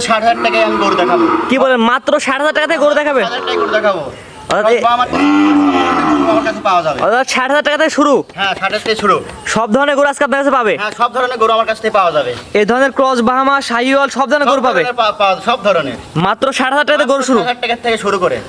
ষাট হাজার টাকায় আমি গরু দেখাবো। কি বলেন মাত্র ষাট হাজার টাকাতে গরু দেখাবো? অর্থাৎ এ- সব আমার গরু আমার কাছে পাওয়া যাবে। অর্থাৎ ষাট হাজার টাকা থেকে শুরু? হ্যাঁ ষাটের থেকে শুরু। সব ধরনের গরু আজকে আপনার কাছে পাবে? হ্যাঁ সব ধরনের গরু আমার কাছ থেকে পাওয়া যাবে। এই ধরনের ক্রস বাহামা শাহিওয়াল সব ধরনের গরু পাবে? ধরনের পা- পাওয়া- সব ধরনের। মাত্র ষাট হাজার টাকাতে গরু শুরু। হাজার থেকে শুরু করে।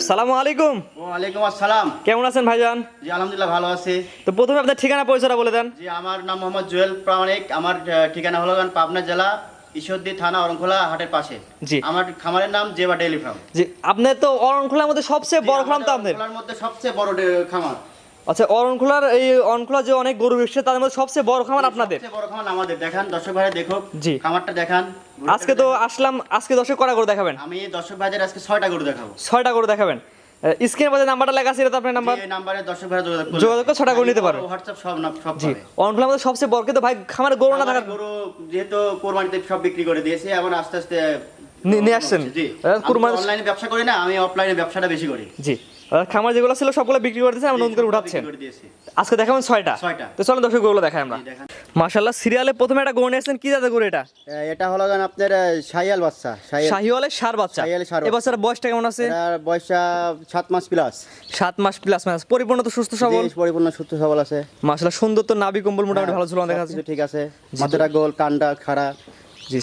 সালামু আলাইকুম। ওয়ালাইকুম আসসালাম। কেমন আছেন ভাইজান? জি আলহামদুলিল্লাহ ভালো আছি। তো প্রথমে আপনার ঠিকানা পরিচয়টা বলে দেন। জি আমার নাম মোহাম্মদ জুয়েল প্রামাণিক। আমার ঠিকানা হলো পাবনা জেলা ঈশ্বরদী থানা অরণখোলা হাটের পাশে। জি। আমার খামারের নাম জেবা ডেইলি ফার্ম। জি আপনার তো অরণখোলার মধ্যে সবচেয়ে বড় ফার্ম তো আপনার অরণখোলার মধ্যে সবচেয়ে বড় খামার। আচ্ছা অরণখোলার এই অরণখোলা যে অনেক গরু তাদের মধ্যে সবচেয়ে বড় খামার আপনাদের? সবচেয়ে বড় খামার আমাদের। দেখান দর্শক ভাই দেখো জি। খামারটা দেখান। আজকে তো আসলাম আজকে দশে করা গরু দেখাবেন? আমি দর্শক ভাইদের আজকে ছয়টা গরু দেখাবো। ছয়টা গরু দেখাবেন? স্ক্রিনের মধ্যে নাম্বারটা লেখা আছে এটা আপনার নাম্বার এই নাম্বারে দর্শক ভাই যোগাযোগ করলে- যোগাযোগ করে ছটা নিতে পারবে। হোয়াটসঅ্যাপ সব না সব জি পাবে আমাদের সবচেয়ে বড় কিন্তু ভাই খামারে গরু না থাকার গরু যেহেতু কোরবানিতে সব বিক্রি করে দিয়েছে এখন আস্তে আস্তে নিয়ে আসছেন? জি কুরবানি- অনলাইনে ব্যবসা করি না আমি অফলাইনে ব্যবসাটা বেশি করি জি খামার যেগুলো ছিল সবগুলো বিক্রি করে দিয়েছেন আমরা নতুন করে উঠাচ্ছেন। দিয়েছি। আজকে দেখাবেন ছয়টা। তো চলো দর্শক গরুগুলো দেখাই আমরা। মাশাল্লাহ সিরিয়ালে প্রথমে একটা গরু নিয়ে আসছেন কি জাতের গরু এটা? এটা হলো গান আপনার শাহিয়াল বাচ্চা শাহিয়াল। শাহিওয়ালের সার বাচ্চা। এ বাচ্চার বয়সটা কেমন আছে? বয়সটা সাত মাস প্লাস সাত মাস প্লাস মাস পরিপূর্ণ তো সুস্থ সবল? পরিপূর্ণ সুস্থ সবল আছে। মাশাল্লাহ সুন্দর তো নাবি কম্বল মোটামুটি ভালো ছিল দেখা যাচ্ছে। ঠিক আছে। মাথাটা গোল কান্ডা খাড়া। জি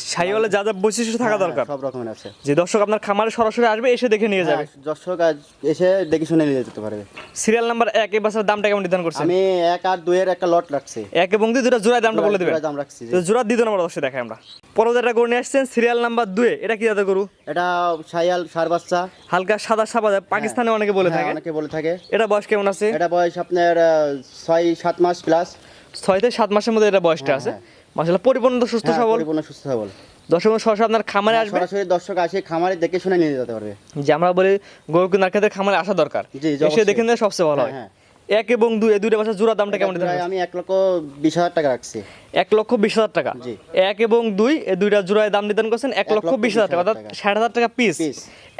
যা যা বৈশিষ্ট্য থাকা হ্যাঁ, দরকার। সব রকমের আছে। যে দর্শক আপনার খামারে সরাসরি আসবে এসে দেখে নিয়ে যাবে। হ্যাঁ, দর্শক আজ এসে দেখে শুনে নিয়ে যেতে পারবে। সিরিয়াল নাম্বার এক এই বাচ্চার দামটা কেমন নির্ধারণ করছেন? আমি এক আর দুইয়ের একটা লট রাখছি। এক এবং দুই দুটা জোড়ায় দামটা বলে দেবেন। দাম রাখছি তো জোড়া দ্বিতীয় নম্বর দর্শক দেখাই আমরা। পরবর্তী গরু নিয়ে আসছেন সিরিয়াল নাম্বার দুয়ে। এটা কি জাতের গরু? এটা শাহিয়াল সার বাচ্চা। হালকা সাদা সাদা পাকিস্তানে অনেকে বলে হ্যাঁ, থাকে। অনেকে বলে থাকে। এটা বয়স কেমন আছে? এটা বয়স আপনার ছয় সাত মাস প্লাস ছয় থেকে সাত মাসের মধ্যে এটা বয়সটা আছে। পরিপূর্ণ সুস্থ সবল। হ্যাঁ, পরিপূর্ণ সুস্থ সবল। দর্শক সরাসরি আপনার খামারে আসবে। সরাসরি দর্শক আসে খামারে দেখে শুনে নিয়ে যেতে পারবে। যে আমরা বলি গরু কেনার ক্ষেত্রে খামারে আসা দরকার। এসে দেখে নিলে সবচেয়ে ভালো হয়। হ্যাঁ, এক এবং দুই দুইটা জোড়া দামটা কেমন আমি এক লক্ষ বিশ হাজার টাকা রাখছি। এক লক্ষ বিশ হাজার টাকা। এক এবং দুই এই দুইটা জোড়ায় দাম নির্ধারণ করছেন এক লক্ষ বিশ হাজার টাকা অর্থাৎ। ষাট হাজার টাকা পিস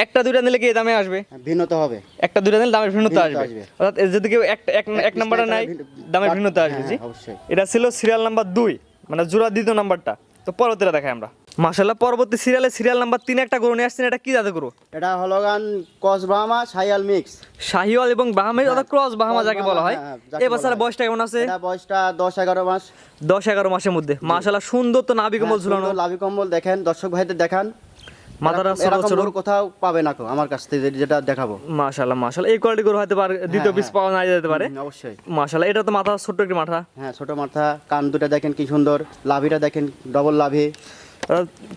একটা দুইটা নিলে কি এই দামে আসবে? হ্যাঁ, ভিন্নতা হবে। একটা দুইটা নিলে দামের ভিন্নতা আসবে। অর্থাৎ যদি কেউ এক এক নাম্বারটা নাই দামের ভিন্নতা আসবে হ্যাঁ, জি। এটা ছিল সিরিয়াল নাম্বার দুই। মানে জোড়া দ্বিতীয় নাম্বারটা। তো পরবর্তীটা দেখাই আমরা। মাসাল্লাহ পরবর্তী সিরিয়ালে সিরিয়াল নাম্বার তিনে একটা গরু নিয়ে আসছেন এটা কি জাতের গরু? এটা হলো গান কসবামা শাহিয়াল মিক্স। শাহিওয়াল এবং বাহামা অর্থাৎ ক্রস বাহামা যাকে বলা হয়। এ বছর এই বাচ্চার বয়সটা কেমন আছে? এটা বয়সটা দশ এগারো মাস। দশ এগারো মাসের মধ্যে। মাসাল্লাহ সুন্দর তো নাবি কম্বল ঝুলানো। নাবি লাভি কম্বল দেখেন দর্শক ভাইদের দেখান। মাথাটা ছোট ছোট কোথাও পাবে না আমার কাছ থেকে যেটা দেখাবো। এই কোয়ালিটি গরু হয়তো পারে দ্বিতীয় পিস পাওয়া না যেতে পারে। অবশ্যই। এটা তো মাথা একটি মাথা। হ্যাঁ ছোট মাথা কান দুটা দেখেন কি সুন্দর লাভিটা দেখেন ডবল লাভি।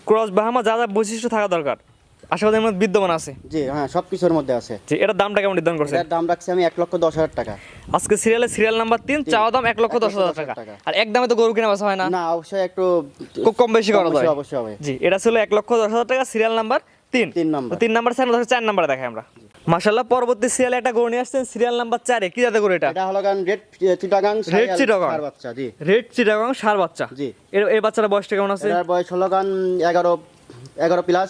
ক্রস বাহামা যা যা বৈশিষ্ট্য থাকা দরকার। আশেপাশের মধ্যে বিদ্যমান আছে। জি হ্যাঁ সব কিছুর মধ্যে আছে। যে এটার দামটা কেমন নির্ধারণ এটার দাম রাখছি আমি এক লক্ষ দশ হাজার টাকা। আজকে সিরিয়ালে সিরিয়াল নাম্বার তিন চাওয়া দাম এক লক্ষ দশ হাজার টাকা। আর এক দামে তো গরু কিনা বেচা হয় না। না অবশ্যই একটু খুব কম বেশি করা যায়। অবশ্যই হবে। জি এটা ছিল এক লক্ষ দশ হাজার টাকা সিরিয়াল নাম্বার তিন। তিন নাম্বার। তিন নাম্বার চার দশ চার নাম্বার দেখাই আমরা। মাশাল্লাহ পরবর্তী সিরিয়ালে একটা গরু নিয়ে আসছেন সিরিয়াল নাম্বার চারে। কি যাতে গরু এটা? এটা হলো গান রেড চিটাগাং রেড চিটাগাং। সার বাচ্চা জি। রেড চিটাগং সার বাচ্চা। জি। এর এই বাচ্চাটা বয়সটা কেমন আছে? এটার বয়স হলো গান এগারো এগারো প্লাস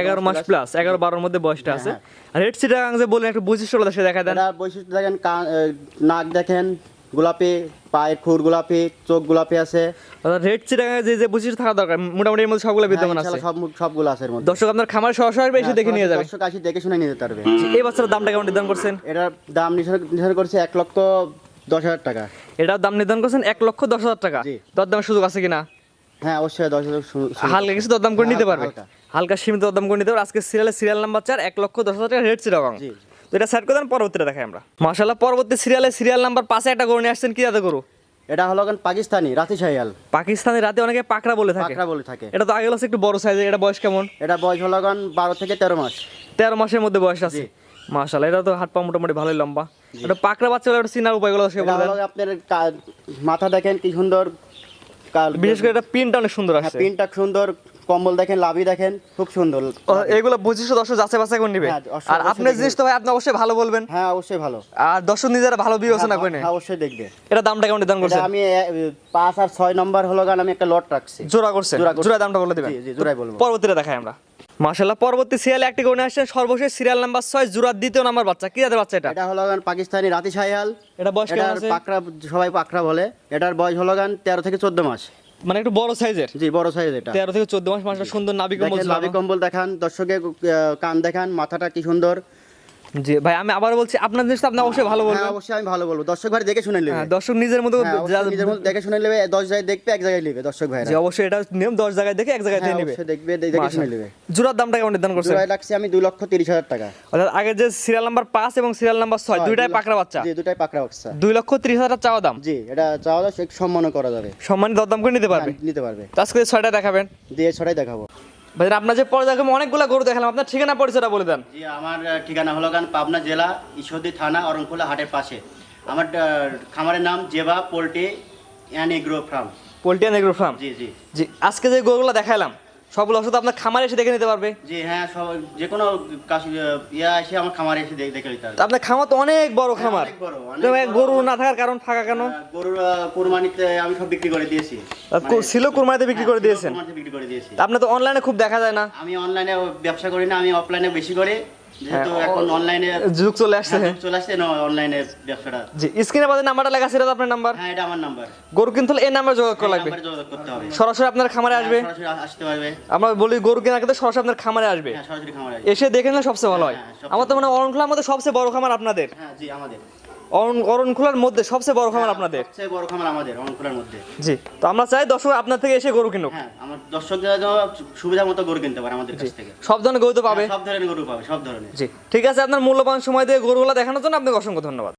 এগারো মাস প্লাস এগারো বারোর মধ্যে বয়সটা আছে। আর রেড চিটাগাং যে বললেন একটু বৈশিষ্ট্য সে দেখা দেন। বৈশিষ্ট্য দেখেন নাক দেখেন গোলাপি পায়ের খুর গোলাপি চোখ গোলাপি আছে। রেড চিটাগাং যে যে বৈশিষ্ট্য থাকা দরকার মোটামুটি এর মধ্যে সবগুলো বিদ্যমান হ্যাঁ, আছে। সব সবগুলো আছে এর মধ্যে। দর্শক আপনার খামার সরাসরি এসে দেখে নিয়ে যাবে। দর্শক আসি দেখে শুনে নিয়ে যেতে পারবে। এই বাচ্চার দামটা কেমন নির্ধারণ করছেন? এটার দাম নির্ধারণ করছে এক লক্ষ দশ হাজার টাকা। এটার দাম নির্ধারণ করছেন এক লক্ষ দশ হাজার টাকা। জি। দরদামের সুযোগ আছে কিনা? হ্যাঁ অবশ্যই দশ হাজার হালকা কিছু দরদাম করে নিতে পারবে? হালকা। সীমিত দরদাম করে নিতে পারবে। আজকে সিরিয়ালে সিরিয়াল নাম্বার চার এক লক্ষ দশ হাজার টাকা তো এটা সেট করে দেন পরবর্তীটা দেখাই আমরা। মাশাল্লাহ পরবর্তী সিরিয়ালে সিরিয়াল নাম্বার পাঁচে একটা গরু নিয়ে আসছেন কি গরু? এটা হলো পাকিস্তানি রাতি শাহিয়াল। পাকিস্তানি রাতে অনেকে পাকড়া বলে থাকে। পাকড়া বলে থাকে। এটা তো আগে একটু বড় সাইজের এটা বয়স কেমন? এটা বয়স হলো গান বারো থেকে তেরো মাস। তেরো মাসের মধ্যে বয়স আছে। জি। এটা তো হাত পা মোটামুটি ভালোই লম্বা। এটা পাকড়া বাচ্চা চিনার উপায়গুলো সে এটা বলে হলো আপনার মাথা দেখেন কি সুন্দর বিশেষ করে এটা অনেক সুন্দর আছে প্রিন্টটা সুন্দর কম্বল দেখেন লাভি দেখেন খুব সুন্দর। এগুলো দর্শক যাচাই বাছাই করে নিবে। হ্যাঁ, আর আপনার জিনিস তো ভাই আপনি অবশ্যই ভালো বলবেন। হ্যাঁ অবশ্যই ভালো। আর দর্শক নিজেরা ভালো বিবেচনা করে হ্যাঁ অবশ্যই দেখবে। এটা দামটা কেমন নির্ধারণ এটা করছেন? আমি এ, পাঁচ আর ছয় নম্বর হলো গান আমি একটা লট রাখছি। জোড়া করছেন? জোড়া দামটা বলে দিবেন। জি, জোড়াই বলব। পরবর্তীটা দেখাই আমরা। মাশাল্লাহ পরবর্তী সিরিয়ালে একটি নিয়ে আসছেন সর্বশেষ সিরিয়াল নাম্বার ছয় জুরাত দ্বিতীয় নাম্বার বাচ্চা। কি জাতের বাচ্চা এটা? এটা হলো গান পাকিস্তানি রাতি সাইহাল এটা বয়স কেমন আছে? পাকড়া সবাই পাকড়া বলে। এটার বয়স হলো গান তেরো থেকে চোদ্দ মাস। মানে একটু বড় সাইজের? জি বড় সাইজ এটা। তেরো থেকে চোদ্দ মাস মাসটা সুন্দর নাবি কম্বল দেখেন কম্বল দেখান দর্শকের আহ, কান দেখান মাথাটা কি সুন্দর। জি ভাই আমি আবার বলছি আপনার জিনিসটা আপনি অবশ্যই ভালো বলবেন। হ্যাঁ অবশ্যই আমি ভালো বলব। দর্শক ভাই দেখে শুনে নেবে। হ্যাঁ, দর্শক নিজের মতো হ্যাঁ, নিজের মধ্যে দেখে শুনে নেবে দশ জায়গায় দেখবে এক জায়গায় নেবে দর্শক ভাইরা। যে অবশ্যই এটা নিয়ম দশ জায়গায় দেখে এক জায়গায় নিবে। অবশ্যই দেখবে দেখে শুনে নেবে। জোড়ার দামটা কেমন নির্ধারণ করছেন? জোড়ায় রাখছি আমি দুই লক্ষ তিরিশ হাজার টাকা। অর্থাৎ আগে যে সিরিয়াল নাম্বার পাঁচ এবং সিরিয়াল নাম্বার ছয় দুইটাই দুই পাকড়া বাচ্চা। জি দুটাই পাকড়া বাচ্চা। দুই লক্ষ ত্রিশ হাজার চাওয়া দাম। জি এটা চাওয়া দাওয়া সে সম্মানও করা যাবে। সম্মানিত দরদাম করে নিতে পারবে। নিতে পারবে। তো আজকে ছয়টা দেখাবেন। দিয়ে ছড়াই দেখাবো। ভাই আপনার যে পরে দেখলাম অনেকগুলো গরু দেখালাম। আপনার ঠিকানা পরিচয়টা বলে দেন। জি আমার ঠিকানা হলো গান পাবনা জেলা ঈশ্বরদী থানা অরংকুলা হাটের পাশে। আমার খামারের নাম Zeba poultry and agro farm. Poultry and agro farm? জি জি। জি আজকে যে গরুগুলো দেখালাম সবগুলো ওষুধ আপনার খামারে এসে দেখে নিতে পারবে। জি হ্যাঁ সব যে কোনো কাশি ইয়া এসে আমার খামারে এসে দেখে দেখে নিতে পারবে আপনার খামার তো অনেক বড় খামার। ভাই বড়। গরু না থাকার কারণ ফাঁকা কেন? গরু গরুর কুরবানিতে আমি সব বিক্রি করে দিয়েছি। কো- ছিল কুরবানিতে বিক্রি করে হ্যাঁ, দিয়েছেন। বিক্রি করে দিয়েছি। তা আপনি তো অনলাইনে খুব দেখা যায় না। আমি অনলাইনে ব্যবসা করি না আমি অফলাইনে বেশি করি। হ্যাঁ, যুগ চলে আসছে। চলে আসছে অনলাইনে ব্যবসাটা। জি স্ক্রিনে বাদে নাম্বারটা লেখা ছিল আপনার নাম্বার? হ্যাঁ এটা আমার নাম্বার। গরু কিনতে এই নাম্বার যোগাযোগ করা লাগবে। করতে হবে। সরাসরি আপনার খামারে আসবে। হ্যাঁ, আসতে পারবে। আমরা বলি গরু কেনার ক্ষেত্রে সরাসরি আপনার খামারে আসবে। হ্যাঁ। এসে দেখে নিলে সবচেয়ে ভালো হয়। হ্যাঁ, আমার তো মনে হয় অরণখোলার মধ্যে সবচেয়ে বড় খামার আপনাদের। হ্যাঁ জি আমাদের। অরণ- অরণখোলার মধ্যে সবচেয়ে বড় খামার আপনাদের? সবচেয়ে বড় খামার আমাদের অরণখোলার মধ্যে। জি তো আমরা চাই দর্শক আপনার থেকে এসে গরু কিনুক। হ্যাঁ আমার দর্শকদের সুবিধা মতো গরু কিনতে পারে আমাদের কাছ থেকে। সব ধরনের গরু তো পাবে। হ্যাঁ, সব ধরনের গরু পাবে সব ধরনের। জি ঠিক আছে আপনার মূল্যবান সময় দিয়ে গরুগুলো দেখানোর জন্য আপনাকে অসংখ্য ধন্যবাদ।